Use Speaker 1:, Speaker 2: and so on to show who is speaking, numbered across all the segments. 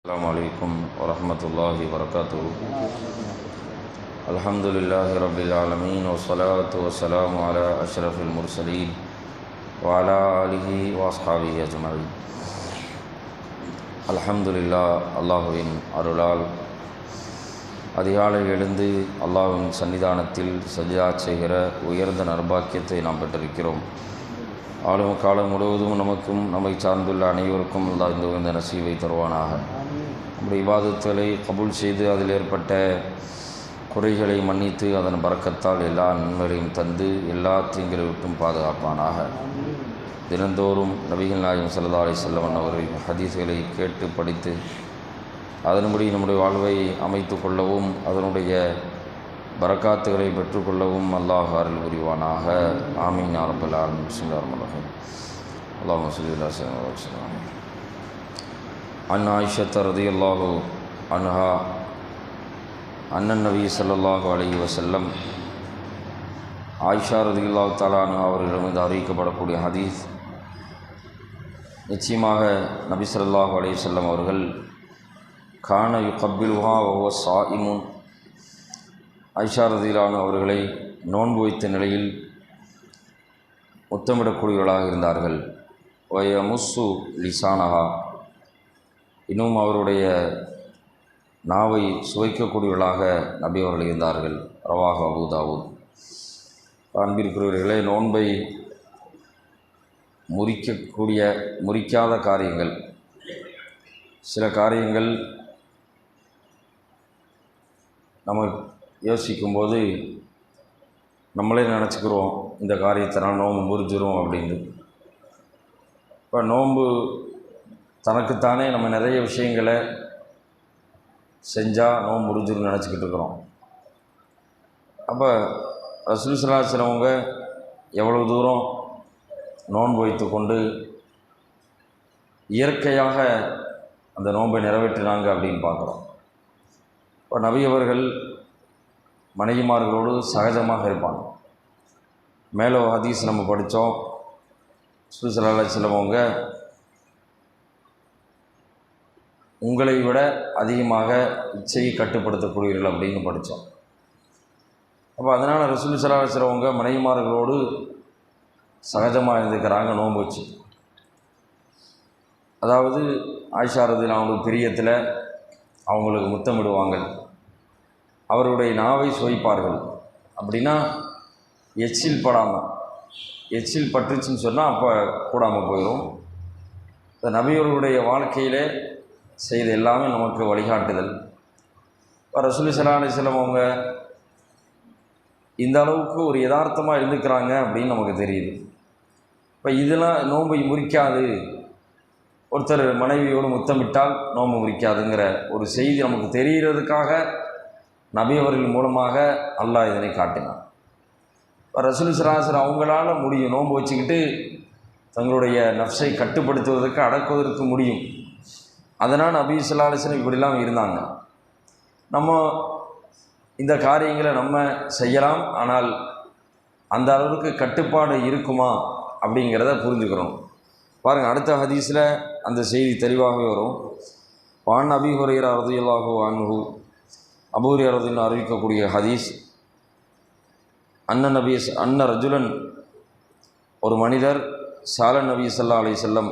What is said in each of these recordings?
Speaker 1: السلام عليكم ورحمة الله وبركاته الحمد لله رب العالمين والصلاة والسلام على أشرف المرسلين وعلى آله وأصحابه أجمعين அல்ஹம்துலில்லா அல்லாஹுவின் அருளால் அதிகாலை எழுந்து அல்லாஹ்வின் சன்னிதானத்தில் சஜிதா செய்கிற உயர்ந்த நர்பாக்கியத்தை நாம் பெற்றிருக்கிறோம் ஆளும் காலம் முழுவதும் நமக்கும் நம்மை சார்ந்துள்ள அனைவருக்கும் அல்லாஹ் இந்த உயர்ந்த நசீவை தருவானாக நம்முடைய விவாதத்துகளை கபூல் செய்து அதில் ஏற்பட்ட குறைகளை மன்னித்து அதன் பறக்கத்தால் எல்லா நன்மைகளையும் தந்து எல்லா தீங்களை விட்டும் பாதுகாப்பானாக. தினந்தோறும் நபிகள் நாயகம் சல்லா அலி செல்லவன் அவர்கள் ஹதீஸ்களை கேட்டு படித்து அதன்படி நம்முடைய வாழ்வை அமைத்து கொள்ளவும் அதனுடைய பரக்காத்துகளை பெற்றுக்கொள்ளவும் அல்லாஹ் அருள் புரிவானாக. ஆமீன். சிங்காரமலகம் ஆலமின். பிஸ்மில்லாஹிர் ரஹ்மானிர் عن عائشة رضي الله عنها أن النبي صلى الله عليه وسلم ஆயிஷா ரதியுல்லாஹ் தாலானு அவர்களிடமிருந்து அறிவிக்கப்படக்கூடிய ஹதீஸ் நிச்சயமாக நபி ஸல்லல்லாஹு அலைஹி வஸல்லம் அவர்கள் கான யுகப்பிலுஹா ஒவ்வொ சாயிமுன் ஐஷா ரதிலானு அவர்களை நோன்பு வைத்த நிலையில் முத்தமிடக்கூடியவர்களாக இருந்தார்கள் வய முஸ்ஸு லிசானஹா இன்னும் அவருடைய நாவை சுவைக்கக்கூடியவர்களாக நபி அவர்கள் இருந்தார்கள். ரவாக அபுதாவூத் அன்பிற்குரியவர்களே நோன்பை முறிக்கக்கூடிய முறிக்காத காரியங்கள். சில காரியங்கள் நம்ம யோசிக்கும்போது நம்மளே நினச்சிக்கிறோம் இந்த காரியத்தினால் நோன்பு முறிஞ்சிரும் அப்படின்னு. இப்போ நோன்பு தனக்குத்தானே நம்ம நிறைய விஷயங்களை செஞ்சால் நோம் முடிஞ்சுன்னு நினச்சிக்கிட்டு இருக்கிறோம். அப்போ ரசூல் சலாசிரவங்க எவ்வளோ தூரம் நோன்பு வைத்து கொண்டு இயற்கையாக அந்த நோன்பை நிறைவேற்றினாங்க அப்படின்னு பார்க்குறோம். இப்போ நபியவர்கள் மனைவிமார்களோடு சகஜமாக இருப்பாங்க. மேலே ஹதீஸ் நம்ம படித்தோம். சுசலால சிலவங்க உங்களை விட அதிகமாக இச்சையை கட்டுப்படுத்தக்கூடியவர்கள் அப்படின்னு படித்தோம். அப்போ அதனால் ரசூல் சலாசிரவங்க மனைவிமார்களோடு சகஜமாக இருந்துக்கிறாங்க நோன்பு வச்சு. அதாவது ஆயிஷாரதில் அவங்களுக்கு பிரியத்தில் அவங்களுக்கு முத்தமிடுவாங்க. அவருடைய நாவை சுவைப்பார்கள். அப்படின்னா எச்சில் படாமல் எச்சில் பட்டுச்சுன்னு சொன்னால் அப்போ கூடாமல் போயிடும் இந்த நபியவர்களுடைய வாழ்க்கையிலே செய்த எல்லாமே நமக்கு வழிகாட்டுதல். இப்போ ரசூலி சலா அலிஸ்லம் அவங்க இந்த அளவுக்கு ஒரு யதார்த்தமாக இருந்துக்கிறாங்க அப்படின்னு நமக்கு தெரியுது. இப்போ இதெல்லாம் நோன்பை முறிக்காது. ஒருத்தர் மனைவியோடு முத்தமிட்டால் நோன்பு முறிக்காதுங்கிற ஒரு செய்தி நமக்கு தெரிகிறதுக்காக நபி அவர்கள் மூலமாக அல்லாஹ் இதனை காட்டினான். இப்போ ரசூல் சராசர் அவங்களால முடியும். நோன்பு வச்சுக்கிட்டு தங்களுடைய நஃப்ஸை கட்டுப்படுத்துவதற்கு அடக்குவதற்கு முடியும். அதனால் நபி சொல்லாலிசன் இப்படிலாம் இருந்தாங்க. நம்ம இந்த காரியங்களை நம்ம செய்யலாம் ஆனால் அந்த அளவுக்கு கட்டுப்பாடு இருக்குமா அப்படிங்கிறத புரிஞ்சுக்கிறோம். பாருங்கள் அடுத்த ஹதீஸில் அந்த செய்தி தெளிவாகவே வரும். வான் அபி ஹுரையர் அறுதியல்லாஹு அன்ஹு அபூரி அறுதின்னு அறிவிக்கக்கூடிய ஹதீஸ். அண்ணன் நபி அன்ன ரஜுலன் ஒரு மனிதர் சால நபி சல்லா அலி செல்லம்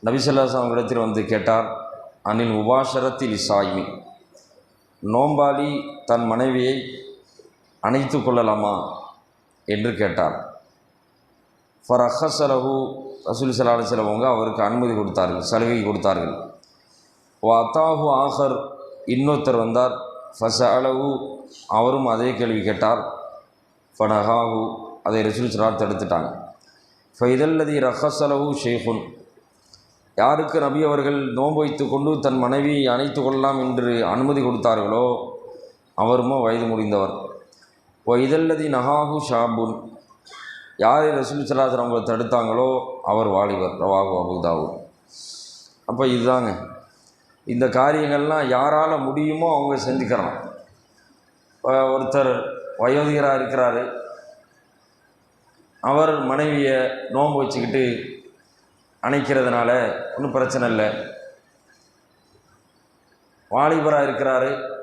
Speaker 1: நபி அவங்களிடத்தில் இடத்தில் வந்து கேட்டார் அனில் உபாசரத்தில் இசாய்மி நோம்பாளி தன் மனைவியை அணைத்து கொள்ளலாமா? என்று கேட்டார். ஃபர் அஹசலஹு ரசூல் சல்லா செலவங்க அவருக்கு அனுமதி கொடுத்தார்கள் சலுகை கொடுத்தார்கள். ஓ அத்தாஹு ஆஹர் இன்னொருத்தர் வந்தார். ஃபச அளவு அவரும் அதே கேள்வி கேட்டார். ஃபனஹாஹு அதை ரசூல் சலா தடுத்துட்டாங்க ஃபைதல்லதி ரஹசலஹு ஷேஃபுன் யாருக்கு நபி அவர்கள் நோன்பு வைத்து கொண்டு தன் மனைவியை அணைத்து கொள்ளலாம் என்று அனுமதி கொடுத்தார்களோ அவருமோ வயது முடிந்தவர் ஓ இதல்லதி நஹாஹு ஷாபுன். யாரை ரசூல் சலாசன் அவங்களை தடுத்தாங்களோ அவர் வாலிபர். ரவாகு அபுதாவு அப்போ இதுதாங்க. இந்த காரியங்கள்லாம் யாரால் முடியுமோ அவங்க செஞ்சுக்கிறான் ஒருத்தர் வயோதிகராக இருக்கிறாரு. அவர் மனைவியை நோன்பு வச்சுக்கிட்டு அணைக்கிறதுனால ஒன்றும் பிரச்சனை இல்லை. வாலிபராக இருக்கிறாரு.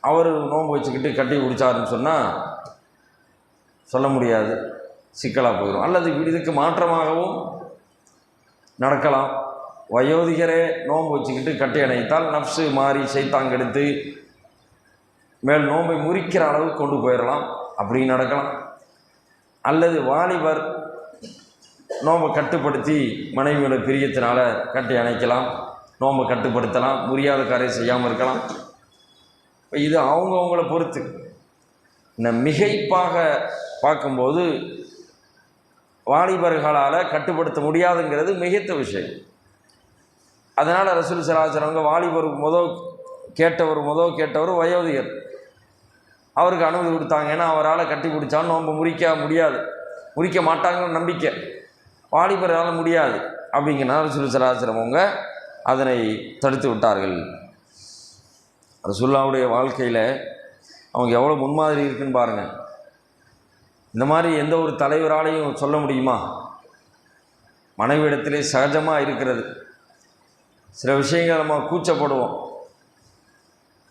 Speaker 1: அவர் நோன்பு வச்சுக்கிட்டு கட்டி குடித்தாருன்னு சொன்னால் சொல்ல முடியாது. சிக்கலாக போயிடும் அல்லது இதுக்கு மாற்றமாகவும் நடக்கலாம். வயோதிகரே நோன்பு வச்சுக்கிட்டு கட்டி அணைத்தால் நப்சு மாறி சைத்தாங்கெடுத்து மேல் நோன்பை முறிக்கிற அளவுக்கு கொண்டு போயிடலாம் அப்படி நடக்கலாம். அல்லது வாலிபர் நோன்பை கட்டுப்படுத்தி மனைவியோட பிரியத்தினால் கட்டி அணைக்கலாம். நோன்பை கட்டுப்படுத்தலாம். முறியாத காரியம் செய்யாமல் இருக்கலாம். இப்போ இது அவங்கவுங்கள பொறுத்து. இந்த மிகைப்பாக பார்க்கும்போது வாலிபர்களால் கட்டுப்படுத்த முடியாதுங்கிறது மிகைத்த விஷயம். அதனால் ரசூல் சராசரவங்க வாலிபர் முதல் கேட்டவர் முதல் கேட்டவர் வயோதிகர். அவருக்கு அனுமதி கொடுத்தாங்க. ஏன்னா அவரால் கட்டி பிடிச்சாலும் நோம்பு முறிக்க முடியாது. முறிக்க மாட்டாங்கன்னு நம்பிக்கை. வாலிபரால் முடியாது. அப்படிங்கிறனால ரசூல் சலாச்சலவங்க அதனை தடுத்து விட்டார்கள். ரசுல்லாவுடைய வாழ்க்கையில் அவங்க எவ்வளோ முன்மாதிரி இருக்குன்னு பாருங்கள் இந்த மாதிரி எந்த ஒரு தலைவராலையும் சொல்ல முடியுமா? மனைவிடத்திலே சகஜமாக இருக்கிறது. சில விஷயங்கள் நம்ம கூச்சப்படுவோம்.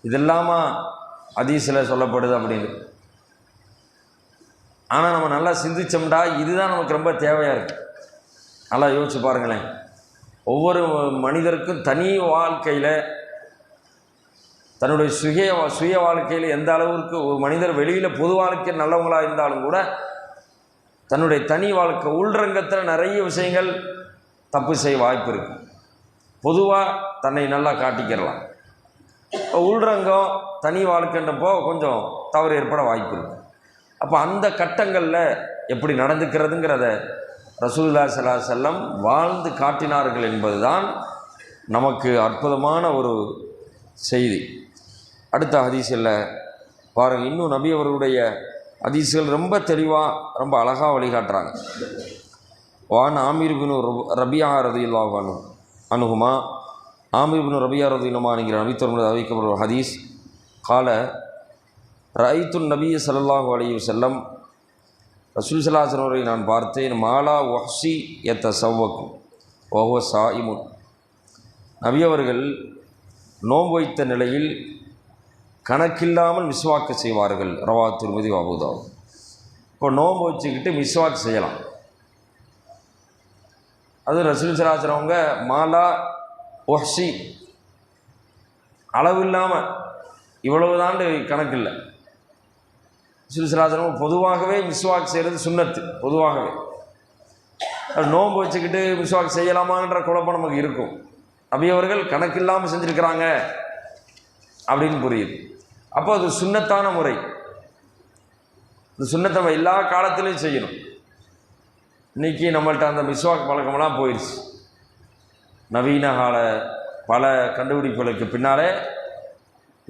Speaker 1: இதெல்லாமா அதீசில் சொல்லப்படுது அப்படின்னு. ஆனால் நம்ம நல்லா சிந்திச்சோம்டா இதுதான் நமக்கு ரொம்ப தேவையாக இருக்குது நல்லா யோசிச்சு பாருங்களேன். ஒவ்வொரு மனிதருக்கும் தனி வாழ்க்கையில் தன்னுடைய சுய சுய வாழ்க்கையில் எந்த அளவுக்கு ஒரு மனிதர் வெளியில் பொது வாழ்க்கை நல்லவங்களாக இருந்தாலும் கூட தன்னுடைய தனி வாழ்க்கை உள்ரங்கத்தில் நிறைய விஷயங்கள் தப்பு செய்ய வாய்ப்பு இருக்குது பொதுவாக தன்னை நல்லா காட்டிக்கிறலாம். இப்போ உள்ரங்கம் தனி வாழ்க்கைன்றப்போ கொஞ்சம் தவறு ஏற்பட வாய்ப்பு இருக்குது அப்போ அந்த கட்டங்களில் எப்படி நடந்துக்கிறதுங்கிறத ரசூல்லா சலா செல்லம் வாழ்ந்து காட்டினார்கள் என்பதுதான் நமக்கு அற்புதமான ஒரு செய்தி. அடுத்த ஹதீஸில் பாருங்கள் இன்னும் நபி அவர்களுடைய ஹதீஸுகள் ரொம்ப தெளிவாக ரொம்ப அழகாக வழிகாட்டுறாங்க. வான் ஆமீர் பின் ரபியா ரதியுல்லாஹ் அனு அனுகுமா ஆமீர் பின் ரபியா ரதியுல்லமா என்கிற நபித்தொரு அறிவிக்கப்பட்ட ஹதீஸ். கால ரைத்துன் நபிய சல்லாஹூ அலி செல்லம் ரசூல் சலாசனவரை நான் பார்த்தேன். மாலா ஒஹ்சி எத்த சவ்வக்கும் ஓஹோ சாயிமுன் நவியவர்கள் நோன்பு வைத்த நிலையில் கணக்கில்லாமல் மிஸ்வாக்கு செய்வார்கள். ரவா திருமதி வாபுதா இப்போ நோன்பு வச்சுக்கிட்டு மிஸ்வாக்கு செய்யலாம். அது ரசூல் சலாச்சரவங்க மாலா ஒஹ்சி அளவு இல்லாமல் இவ்வளவு தாண்டு இல்லை இல்லை பொதுவாகவே மிஸ்வாக் செய்கிறது சுண்ணத்து பொதுவாகவே. நோன்பு வச்சுக்கிட்டு மிஸ்வாக் செய்யலாமான்ற குழப்பம் நமக்கு இருக்கும். அவையவர்கள் கணக்கில்லாமல் கணக்கு இல்லாமல் செஞ்சுருக்கிறாங்க அப்படின்னு புரியுது. அப்போ அது சுண்ணத்தான முறை. இந்த சுண்ணத்தை எல்லா காலத்திலையும் செய்யணும். இன்றைக்கி நம்மள்ட்ட அந்த மிஸ்வாக் பழக்கமெல்லாம் போயிடுச்சு நவீன கால பல கண்டுபிடிப்புகளுக்கு பின்னாலே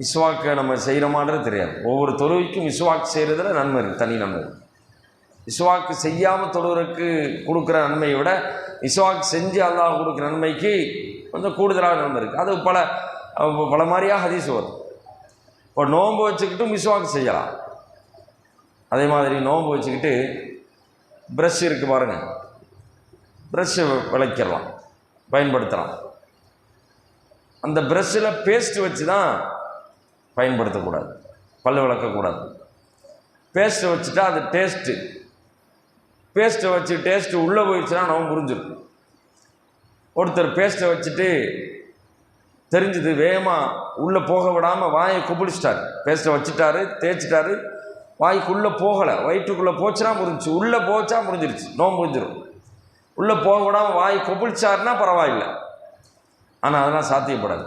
Speaker 1: மிஸ்வாக்கை நம்ம செய்கிறோமான்றது தெரியாது. ஒவ்வொரு தொழுவிக்கும் மிஸ்வாக் செய்கிறதுல நன்மை இருக்குது தனி நன்மை இருக்குது மிஸ்வாக்கு செய்யாமல் தொழுவதற்கு கொடுக்குற நன்மையை விட மிஸ்வாக் செஞ்சு அல்லாஹ் கொடுக்குற நன்மைக்கு கொஞ்சம் கூடுதலாக நன்மை இருக்குது அது பல பல மாதிரியாக ஹதீஸ் வரும் இப்போ நோன்பு வச்சுக்கிட்டு மிஸ்வாக்கு செய்யலாம். அதே மாதிரி நோன்பு வச்சுக்கிட்டு ப்ரஷ் இருக்குது பாருங்கள் ப்ரஷ்ஷை விளக்கிடலாம் பயன்படுத்தலாம். அந்த ப்ரஷ்ஷில் பேஸ்ட் வச்சு தான் பயன்படுத்தக்கூடாது. பல் விளக்கக்கூடாது பேஸ்ட்டை வச்சுட்டா அது டேஸ்ட்டு பேஸ்ட்டை வச்சு டேஸ்ட்டு உள்ளே போயிடுச்சுன்னா நம்ம புரிஞ்சிடும் ஒருத்தர் பேஸ்ட்டை வச்சுட்டு தெரிஞ்சுது வேகமாக உள்ளே போக விடாமல் வாயை குப்பிடிச்சிட்டாரு. பேஸ்ட்டை வச்சுட்டாரு தேய்ச்சிட்டாரு வாய்க்குள்ளே போகலை. வயிற்றுக்குள்ளே போச்சுன்னா முடிஞ்சிச்சு உள்ளே போச்சா முடிஞ்சிருச்சு நோம் முடிஞ்சிடும் உள்ளே போக விடாமல் வாய் கொப்பிடிச்சாருன்னா பரவாயில்லை. ஆனால் அதெல்லாம் சாத்தியப்படாது.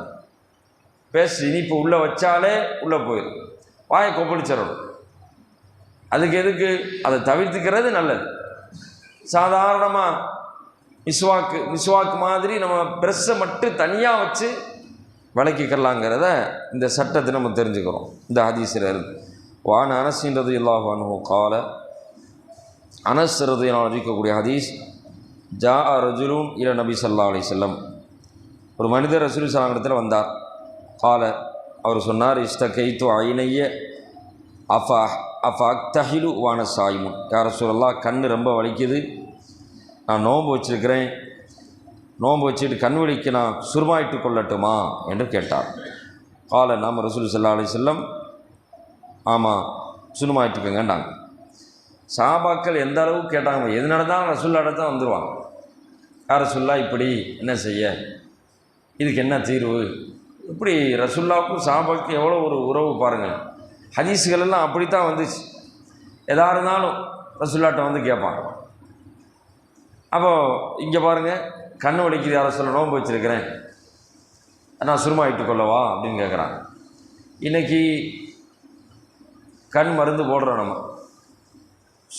Speaker 1: பேஸ்ட் இனிப்பு உள்ளே வச்சாலே உள்ளே போயிடும் வாயை கொப்பளிச்சிடணும். அதுக்கு எதுக்கு? அதை தவிர்த்துக்கிறது நல்லது. சாதாரணமாக மிஸ்வாக்கு மிஸ்வாக்கு மாதிரி நம்ம ப்ரெஷ்ஷை மட்டும் தனியாக வச்சு விளக்கிக்கலாங்கிறத இந்த சட்டத்தை நம்ம தெரிஞ்சுக்கிறோம். இந்த ஹதீஸில் இருந்து. வான் அனசின்றது இல்லாஹ் அனுஹு கால அனஸ்றது நான் அறிவிக்கக்கூடிய ஹதீஸ் ஜா ரஜுலும் இல நபி சல்லா அலி செல்லம் ஒரு மனிதர் ரசூல் சலாம் வந்தார். கால அவர் சொன்னார் இஷ்ட கைத்து ஐனைய அஃபா அஃபா அக்தஹிலு வான சாய்முன். யார சொல்லலாம் கண் ரொம்ப வலிக்குது. நான் நோன்பு வச்சிருக்கிறேன். நோன்பு வச்சுட்டு கண் வலிக்கு நான் சுருமாயிட்டு கொள்ளட்டுமா? என்று கேட்டார். கால நாம் ரசூல் சல்லா அலி செல்லம் ஆமாம் சுருமாயிட்டுக்கங்கண்டாங்க சாபாக்கள் எந்த அளவுக்கு கேட்டாங்க? எது நடந்தாலும் ரசூல்லாட தான் வந்துடுவாங்க யார சொல்லா இப்படி என்ன செய்ய? இதுக்கு என்ன தீர்வு? இப்படி ரசுல்லாவுக்கும் சாபாவுக்கும் எவ்வளோ ஒரு உறவு பாருங்கள். ஹதீஸுகள் எல்லாம் அப்படி தான் வந்துச்சு. எதா இருந்தாலும் ரசுல்லாட்ட வந்து கேட்பாங்க அப்போ இங்கே பாருங்கள் கண்ணு வலிக்குது யாரை சொல்ல நோன்பு வச்சுருக்கிறேன். நான் சுருமா கொள்ளவா? அப்படின்னு கேட்குறாங்க இன்றைக்கி கண் மருந்து போடுறோம் நம்ம.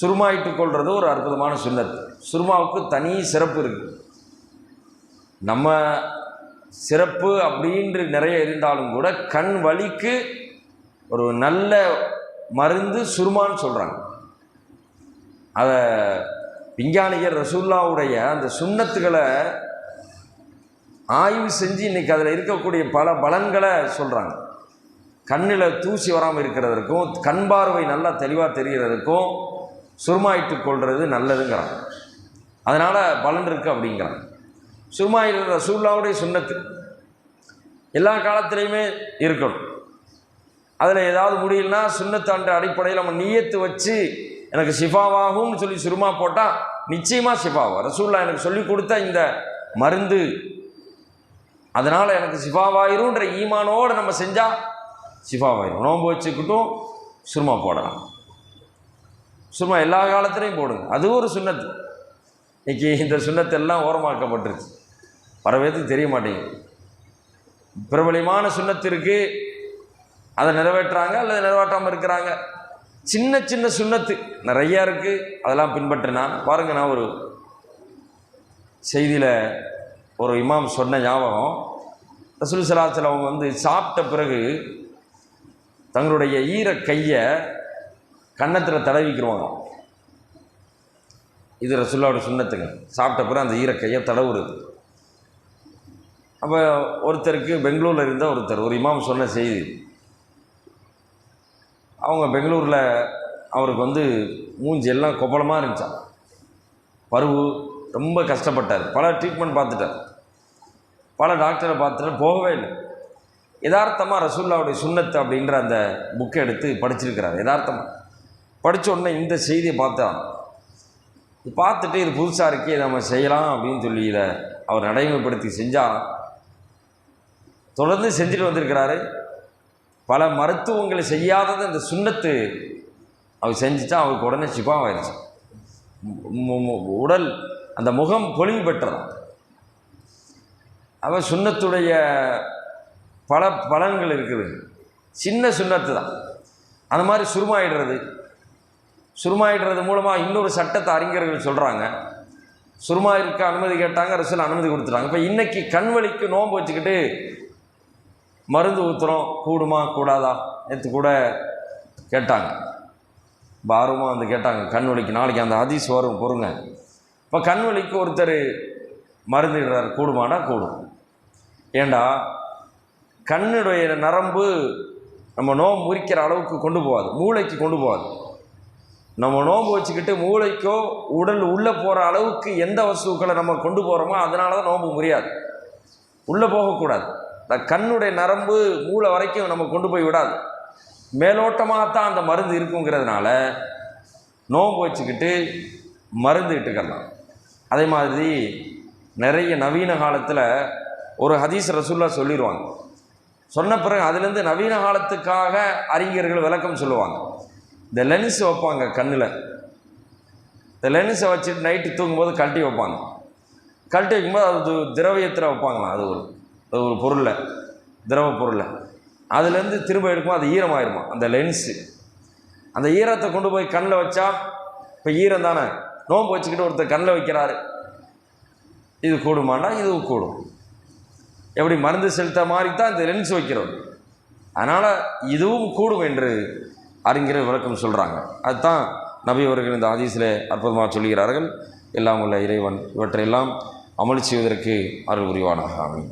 Speaker 1: சுருமாயிட்டு கொள்வது ஒரு அற்புதமான சுண்ணத் சுருமாவுக்கு தனி சிறப்பு இருக்குது நம்ம சிறப்பு அப்படின்று நிறைய இருந்தாலும் கூட கண் வலிக்கு ஒரு நல்ல மருந்து சுருமான்னு சொல்கிறாங்க அதை விஞ்ஞானிகர் ரசூல்லாவுடைய அந்த சுண்ணத்துகளை ஆய்வு செஞ்சு இன்றைக்கி அதில் இருக்கக்கூடிய பல பலன்களை சொல்கிறாங்க கண்ணில் தூசி வராமல் இருக்கிறதுக்கும் கண் பார்வை நல்லா தெளிவாக தெரிகிறதுக்கும் சுருமாயிட்டு கொள்வது நல்லதுங்கிறான் அதனால் பலன் இருக்குது அப்படிங்கிறான் சுருமாயிட்டு ரசூல்லாவுடைய சுண்ணத்து. எல்லா காலத்திலையுமே இருக்கணும். அதில் ஏதாவது முடியலனா சுண்ணத்தாண்ட அடிப்படையில் நம்ம நீயத்து வச்சு எனக்கு சிஃபாவாகும்னு சொல்லி சுருமா போட்டால் நிச்சயமாக ஷிஃபாவா. ரசூல்லா எனக்கு சொல்லி கொடுத்த இந்த மருந்து. அதனால் எனக்கு சிஃபாவாயிரும்ன்ற ஈமானோடு நம்ம செஞ்சால் சிஃபாவாயிரும் நோன்பு வச்சுக்கிட்டும் சுருமா போடலாம். சும்மா எல்லா காலத்துலேயும் போடுங்க. அது ஒரு சுண்ணத்து. இன்றைக்கி இந்த சுண்ணத்தெல்லாம் ஓரமாக்கப்பட்டுருச்சு. பல பேர்த்துக்கு தெரிய மாட்டேங்குது பிரபலியமான சுண்ணத்து இருக்குது அதை நிறைவேற்றுறாங்க அல்லது நிறைவேற்றாமல் இருக்கிறாங்க. சின்ன சின்ன சுண்ணத்து நிறையா இருக்குது அதெல்லாம் பின்பற்றினா பாருங்கள் நான் ஒரு செய்தியில் ஒரு இமாம் சொன்ன ஞாபகம். ரசூல் சலாத்தில் அவங்க வந்து சாப்பிட்ட பிறகு தங்களுடைய ஈர கையை கன்னத்தில் தடவிக்கிருவாங்க. இது ரசுல்லாவோட சுண்ணத்துங்க. சாப்பிட்ட பிறகு அந்த ஈர கையை தடவுறது. அப்போ ஒருத்தருக்கு பெங்களூரில் இருந்த ஒருத்தர் ஒரு இமாம் சொன்ன செய்தி. அவங்க பெங்களூரில் அவருக்கு வந்து மூஞ்சி எல்லாம் கொப்பளமாக இருந்துச்சான் பருவு ரொம்ப கஷ்டப்பட்டார். பல ட்ரீட்மெண்ட் பார்த்துட்டார். பல டாக்டரை பார்த்துட்டு போகவே இல்லை. யதார்த்தமாக ரசூல்லாவுடைய சுண்ணத்து அப்படின்ற அந்த புக்கை எடுத்து படிச்சிருக்கிறார். யதார்த்தமாக படித்த உடனே இந்த செய்தியை பார்த்தான். பார்த்துட்டு இது புதுசாக இருக்கே நம்ம செய்யலாம் அப்படின்னு சொல்லி இதை அவர் நடைமுறைப்படுத்தி செஞ்சால் தொடர்ந்து செஞ்சுட்டு வந்திருக்கிறாரு. பல மருத்துவங்களை செய்யாதது இந்த சுண்ணத்து அவர் செஞ்சுட்டா அவருக்கு உடனே சிப்பாக ஆயிடுச்சு உடல் அந்த முகம் பொலிவு பெற்றதான் அவன் சுண்ணத்துடைய பல பலன்கள் இருக்குது. சின்ன சுண்ணத்து தான். அந்த மாதிரி சுருமாயிடுறது. சுருமாயிடுறது மூலமாக இன்னொரு சட்டத்தை அறிஞர்கள் சொல்கிறாங்க சுருமா இருக்க அனுமதி கேட்டாங்க அரசியல் அனுமதி கொடுத்துட்டாங்க. இப்போ இன்னைக்கு கண் வலிக்கு நோன்பு வச்சுக்கிட்டு மருந்து ஊற்றுறோம் கூடுமா கூடாதா நேற்று கூட கேட்டாங்க. பாரமாக ஆர்வமாக வந்து கேட்டாங்க கண் வலிக்கு நாளைக்கு அந்த ஹதீஸ் வரும் பொறுங்க. இப்போ கண் வலிக்கு ஒருத்தர் மருந்துடுறார் கூடுமானா கூடும். ஏண்டா கண்ணுடைய நரம்பு நம்ம நோம்பு முறிக்கிற அளவுக்கு கொண்டு போகாது மூளைக்கு கொண்டு போகாது. நம்ம நோம்பு வச்சுக்கிட்டு மூளைக்கோ உடல் உள்ளே போகிற அளவுக்கு எந்த வஸ்துக்களை நம்ம கொண்டு போகிறோமோ அதனால தான் நோம்பு முறியாது. உள்ளே போகக்கூடாது. இந்த கண்ணுடைய நரம்பு மூளை வரைக்கும் நம்ம கொண்டு போய் விடாது. மேலோட்டமாகத்தான் அந்த மருந்து இருக்குங்கிறதுனால நோம்பு வச்சுக்கிட்டு மருந்து இட்டுக்கலாம். அதே மாதிரி நிறைய நவீன காலத்தில் ஒரு ஹதீஸ் ரசூல்லா சொல்லிடுவாங்க சொன்ன பிறகு அதுலேருந்து நவீன காலத்துக்காக அறிஞர்கள் விளக்கம் சொல்லுவாங்க. இந்த லென்ஸ் வைப்பாங்க கண்ணில். இந்த லென்ஸை வச்சுட்டு நைட்டு தூங்கும்போது கழட்டி வைப்பாங்க. கழட்டி வைக்கும்போது அது திரவியத்தில் வைப்பாங்களாம் அது ஒரு ஒரு பொருளில் திரவ பொருளில். அதுலேருந்து திரும்ப எடுக்கும் அது ஈரமாயிருமா அந்த லென்ஸு அந்த ஈரத்தை கொண்டு போய் கண்ணில் வச்சா இப்போ ஈரம் தானே நோன்பு வச்சுக்கிட்டு ஒருத்தர் கண்ணில் வைக்கிறாரு. இது கூடுமானா இதுவும் கூடும். எப்படி மருந்து செலுத்த மாதிரி தான் இந்த லென்ஸ் வைக்கிறோம் அதனால் இதுவும் கூடும் என்று அறிஞர் விளக்கம் சொல்கிறாங்க அதுதான் நபி அவர்கள் இந்த ஆதீஸில் அற்புதமாக சொல்கிறார்கள் எல்லாம் உள்ள இறைவன் இவற்றையெல்லாம் அமல் செய்வதற்கு அருள் புரிவானாக. ஆமீன்.